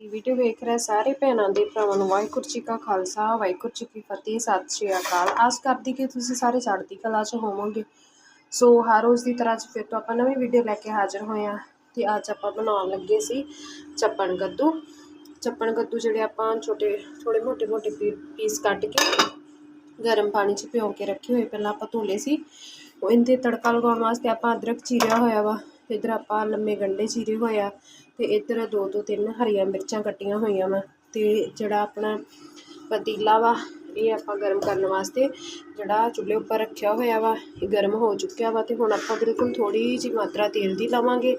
ਇਹ ਵੀਡੀਓ ਵੇਖ ਰਹੇ ਸਾਰੇ ਭੈਣਾਂ ਦੇ ਭਰਾਵਾਂ ਨੂੰ ਵਾਹਿਗੁਰੂ ਜੀ ਕਾ ਖਾਲਸਾ, ਵਾਹਿਗੁਰੂ ਜੀ ਕੀ ਫਤਿਹ, ਸਤਿ ਸ਼੍ਰੀ ਅਕਾਲ। ਆਸ ਕਰਦੀ ਕਿ ਤੁਸੀਂ ਸਾਰੇ ਚੜ੍ਹਦੀ ਕਲਾ 'ਚ ਹੋਵੋਗੇ। ਸੋ ਹਰ ਰੋਜ਼ ਦੀ ਤਰ੍ਹਾਂ ਅੱਜ ਫਿਰ ਤੋਂ ਆਪਾਂ ਨਵੀਂ ਵੀਡੀਓ ਲੈ ਕੇ ਹਾਜ਼ਰ ਹੋਏ ਹਾਂ ਤੇ ਅੱਜ ਆਪਾਂ ਬਣਾਉਣ ਲੱਗੇ ਸੀ ਚੱਪਣ ਕੱਦੂ। ਚੱਪਣ ਕੱਦੂ ਜਿਹੜੇ ਆਪਾਂ ਛੋਟੇ ਥੋੜੇ ਮੋਟੇ ਮੋਟੇ ਪੀਸ ਕੱਟ ਕੇ ਗਰਮ ਪਾਣੀ 'ਚ ਭਿਓ ਕੇ ਰੱਖੇ ਹੋਏ, ਪਹਿਲਾਂ ਆਪਾਂ ਧੋਲੇ ਸੀ। ਉਹ ਇਹਦੇ ਤੜਕਾ ਲਗਾਉਣ ਵਾਸਤੇ ਆਪਾਂ ਅਦਰਕ ਚੀਰਿਆ ਹੋਇਆ ਵਾ। ਇੱਧਰ ਆਪਾਂ ਲੰਮੇ ਗੰਢੇ ਚੀਰੇ ਹੋਏ ਆ ਤੇ ਇੱਧਰ ਦੋ ਤੋਂ ਤਿੰਨ ਹਰੀਆਂ ਮਿਰਚਾਂ ਕੱਟੀਆਂ ਹੋਈਆਂ ਵਾ ਤੇ ਜਿਹੜਾ ਆਪਣਾ ਪਤੀਲਾ ਵਾ, ਇਹ ਆਪਾਂ ਗਰਮ ਕਰਨ ਵਾਸਤੇ ਜਿਹੜਾ ਚੁੱਲ੍ਹੇ ਉੱਪਰ ਰੱਖਿਆ ਹੋਇਆ ਵਾ, ਇਹ ਗਰਮ ਹੋ ਚੁੱਕਿਆ ਵਾ ਤੇ ਹੁਣ ਆਪਾਂ ਬਿਲਕੁਲ ਥੋੜੀ ਜਿਹੀ ਮਾਤਰਾ ਤੇਲ ਦੀ ਲਵਾਂਗੇ।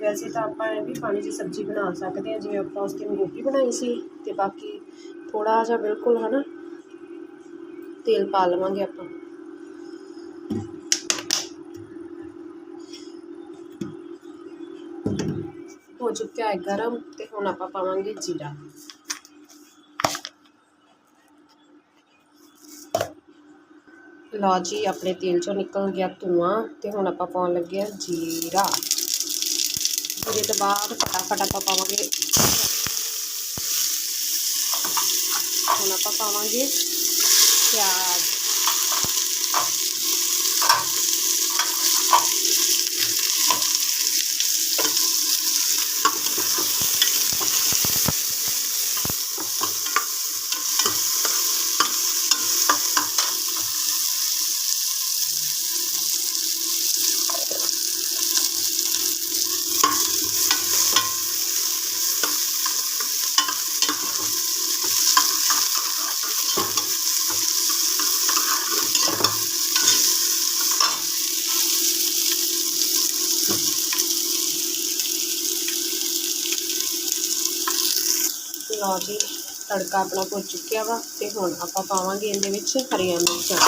ਵੈਸੇ ਤਾਂ ਆਪਾਂ ਇਹ ਵੀ ਪਾਣੀ 'ਚ ਸਬਜ਼ੀ ਬਣਾ ਸਕਦੇ ਹਾਂ, ਜਿਵੇਂ ਆਪਾਂ ਉਸ ਦਿਨ ਗੋਭੀ ਬਣਾਈ ਸੀ ਤੇ ਬਾਕੀ ਥੋੜਾ ਜਿਹਾ ਬਿਲਕੁਲ ਹਨਾ ਤੇਲ ਪਾ ਲਵਾਂਗੇ ਆਪਾਂ। ਹੋ ਚੁੱਕਿਆ ਹੈ। ਗਰਮ ਤੇ ਹੁਣ ਆਪਾਂ ਪਾਵਾਂਗੇ ਜੀਰਾ। ਲਓ ਜੀ, ਆਪਣੇ ਤੇਲ ਚੋਂ ਨਿਕਲ ਗਿਆ ਧੂਆਂ ਤੇ ਹੁਣ ਆਪਾਂ ਪਾਉਣ ਲੱਗੇ ਆ ਜੀਰਾ। ਜੀਰੇ ਤੋਂ ਬਾਅਦ ਫਟਾਫਟ ਆਪਾਂ ਪਾਵਾਂਗੇ ਹੁਣ ਆਪਾਂ ਪਾਵਾਂਗੇ ਪਿਆਜ਼। ਲਓ ਜੀ, ਤੜਕਾ ਆਪਣਾ ਭੁੱਜ ਚੁੱਕਿਆ ਵਾ ਤੇ ਹੁਣ ਆਪਾਂ ਪਾਵਾਂਗੇ ਇਹਦੇ ਵਿੱਚ ਹਰੀਆਂ ਮਿਰਚਾਂ।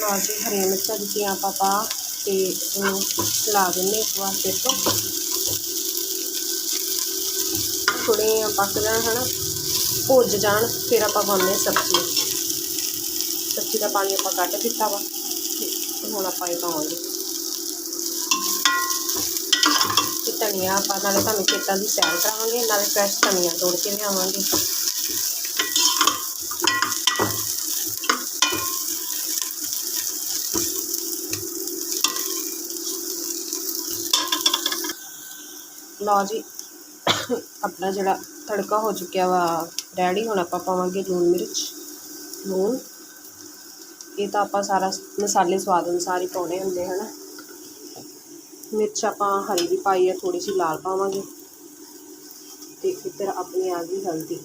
ਲਓ ਜੀ, ਹਰੀਆਂ ਮਿਰਚਾਂ ਦਿੱਤੀਆਂ ਆਪਾਂ ਪਾ ਤੇ ਇਹਨੂੰ ਲਾ ਦਿੰਨੇ ਇੱਕ ਵਾਰ ਫਿਰ ਤੋਂ। ਥੋੜ੍ਹੀਆਂ ਪੱਕ ਜਾਣ, ਹਨਾ? ਭੁੱਜ ਜਾਣ, ਫਿਰ ਆਪਾਂ ਪਾਉਂਦੇ ਹਾਂ ਸਬਜ਼ੀ। ਸਬਜ਼ੀ ਦਾ ਪਾਣੀ ਆਪਾਂ ਕੱਢ ਦਿੱਤਾ ਵਾ ਹੁਣ ਆਪਾਂ ਇਹ ਪਾਵਾਂਗੇ ਤੇ ਧਨੀਆ ਆਪਾਂ ਨਾਲੇ ਤੁਹਾਨੂੰ ਖੇਤਾਂ ਦੀ ਸੈਰ ਕਰਾਵਾਂਗੇ ਨਾਲੇ ਫਰੈਸ਼ ਧਨੀਆ ਤੋੜ ਕੇ ਲਿਆਵਾਂਗੇ। ਲਓ ਜੀ, ਆਪਣਾ ਜਿਹੜਾ ਤੜਕਾ ਹੋ ਚੁੱਕਿਆ ਵਾ ਰੈਡੀ ਹੁਣ ਆਪਾਂ ਪਾਵਾਂਗੇ ਲੂਣ ਮਿਰਚ, ਲੂਣ। ਇਹ ਤਾਂ ਆਪਾਂ ਸਾਰਾ ਮਸਾਲੇ ਸਵਾਦ ਅਨੁਸਾਰ ਹੀ ਪਾਉਣੇ ਹੁੰਦੇ, ਹਨਾ? ਮਿਰਚ ਆਪਾਂ ਹਰੀ ਦੀ ਪਾਈ ਹੈ ਥੋੜੀ ਜਿਹੀ ਲਾਲ ਪਾਵਾਂਗੇ ਤੇ ਇੱਧਰ ਆਪਣੀ ਆ ਗਈ ਹਲਦੀ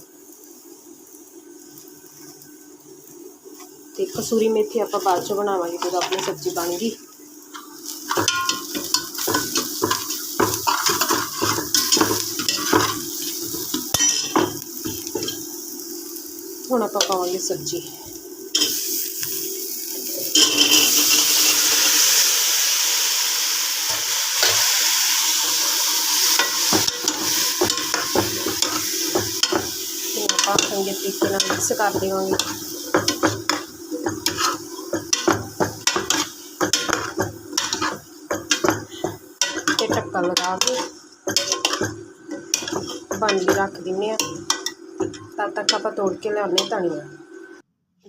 ਤੇ ਕਸੂਰੀ ਮੇਥੀ ਆਪਾਂ ਬਾਅਦ ਚ ਬਣਾਵਾਂਗੇ ਜਦੋਂ ਆਪਣੀ ਸਬਜ਼ੀ ਬਣ ਗਈ ਹੁਣ ਆਪਾਂ ਪਾਵਾਂਗੇ ਸਬਜ਼ੀ ਤੇ ਆਪਾਂ ਚੰਗੇ ਤਰੀਕੇ ਨਾਲ ਮਿਕਸ ਕਰ ਦੇਵਾਂਗੇ ਤੇ ਢੱਕਣ ਲਗਾ ਕੇ ਬਣ ਰੱਖ ਦਿੰਨੇ ਆ ਤਦ ਤੱਕ ਆਪਾਂ ਤੋੜ ਕੇ ਲਿਆਉਣੇ ਧਨੀਆ।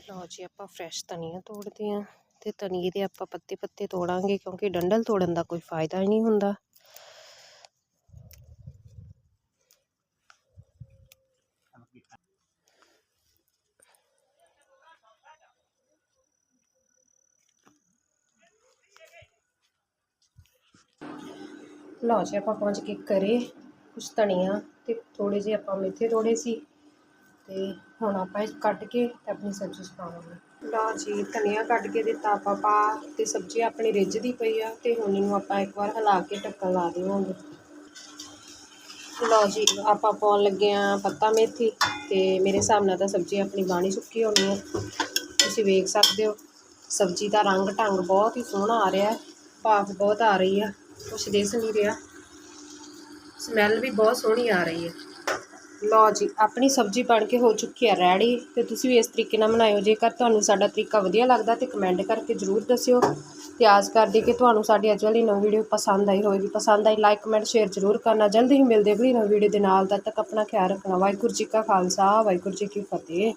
ਲਓ ਜੀ, ਆਪਾਂ ਫਰੈਸ਼ ਧਨੀਆ ਤੋੜਦੇ ਆ ਤੇ ਧਨੀਏ ਦੇ ਆਪਾਂ ਪੱਤੇ ਪੱਤੇ ਤੋੜਾਂਗੇ ਕਿਉਂਕਿ ਡੰਡਲ ਤੋੜਨ ਦਾ ਕੋਈ ਫਾਇਦਾ ਹੀ ਨਹੀਂ ਹੁੰਦਾ। ਲਓ ਜੀ, ਆਪਾਂ ਪਹੁੰਚ ਕੇ ਕਰੇ ਕੁਛ ਧਨੀਆ ਤੇ ਥੋੜੇ ਜਿਹੇ ਆਪਾਂ ਮੇਥੇ ਤੋੜੇ ਸੀ ਤੇ ਹੁਣ ਆਪਾਂ ਇਹ ਕੱਟ ਕੇ ਤੇ ਆਪਣੀ ਸਬਜ਼ੀ 'ਚ ਪਾਵਾਂਗੇ ਲਓ ਜੀ, ਧਨੀਆ ਕੱਟ ਕੇ ਦਿੱਤਾ ਆਪਾਂ ਪਾ ਤੇ ਸਬਜ਼ੀ ਆਪਣੀ ਰਿੱਝਦੀ ਪਈ ਆ ਤੇ ਹੁਣ ਇਹਨੂੰ ਆਪਾਂ ਇੱਕ ਵਾਰ ਹਿਲਾ ਕੇ ਢੱਕਣ ਲਾ ਦੇਵਾਂਗੇ। ਲਓ ਜੀ, ਆਪਾਂ ਪਾਉਣ ਲੱਗੇ ਆ ਪੱਤਾ ਮੇਥੀ ਤੇ ਮੇਰੇ ਹਿਸਾਬ ਨਾਲ ਤਾਂ ਸਬਜ਼ੀ ਆਪਣੀ ਬਾਣੀ ਸੁੱਕੀ ਹੋਣੀ ਹੈ ਤੁਸੀਂ ਵੇਖ ਸਕਦੇ ਹੋ, ਸਬਜ਼ੀ ਦਾ ਰੰਗ ਢੰਗ ਬਹੁਤ ਹੀ ਸੋਹਣਾ ਆ ਰਿਹਾ, ਭਾਫ ਬਹੁਤ ਆ ਰਹੀ ਆ। ਕੁਛ ਦਿਸ ਨਹੀਂ ਰਿਹਾ। ਸਮੈਲ ਵੀ ਬਹੁਤ ਸੋਹਣੀ ਆ ਰਹੀ ਹੈ। ਲਓ ਜੀ, ਆਪਣੀ ਸਬਜ਼ੀ ਬਣ ਕੇ ਹੋ ਚੁੱਕੀ ਹੈ ਰੈਡੀ ਤੇ ਤੁਸੀਂ ਵੀ ਇਸ ਤਰੀਕੇ ਨਾਲ ਬਣਾਇਓ। ਜੇਕਰ ਤੁਹਾਨੂੰ ਸਾਡਾ ਤਰੀਕਾ ਵਧੀਆ ਲੱਗਦਾ ਤੇ ਕਮੈਂਟ ਕਰਕੇ ਜ਼ਰੂਰ ਦੱਸਿਓ। ਤੇ ਆਸ ਕਰਦੀ ਕਿ ਤੁਹਾਨੂੰ ਸਾਡੀ ਅੱਜ ਵਾਲੀ ਨਵੀਂ ਵੀਡੀਓ ਪਸੰਦ ਆਈ ਹੋਵੇਗੀ। ਪਸੰਦ ਆਈ ਲਾਈਕ ਕਮੈਂਟ ਸ਼ੇਅਰ ਜ਼ਰੂਰ ਕਰਨਾ। ਜਲਦੀ ਹੀ ਮਿਲਦੇ ਅਗਲੀ ਨਵੀਂ ਵੀਡੀਓ ਦੇ ਨਾਲ। ਤਦ ਤੱਕ ਆਪਣਾ ਖਿਆਲ ਰੱਖਣਾ। ਵਾਹਿਗੁਰੂ ਜੀ ਕਾ ਖਾਲਸਾ, ਵਾਹਿਗੁਰੂ ਜੀ ਕੀ ਫਤਿਹ।